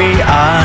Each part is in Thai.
ไม่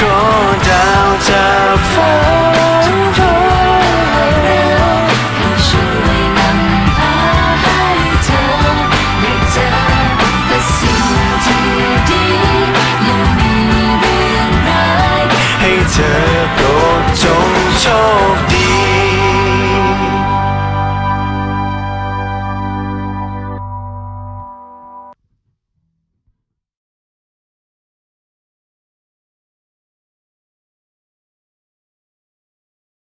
gone downtown.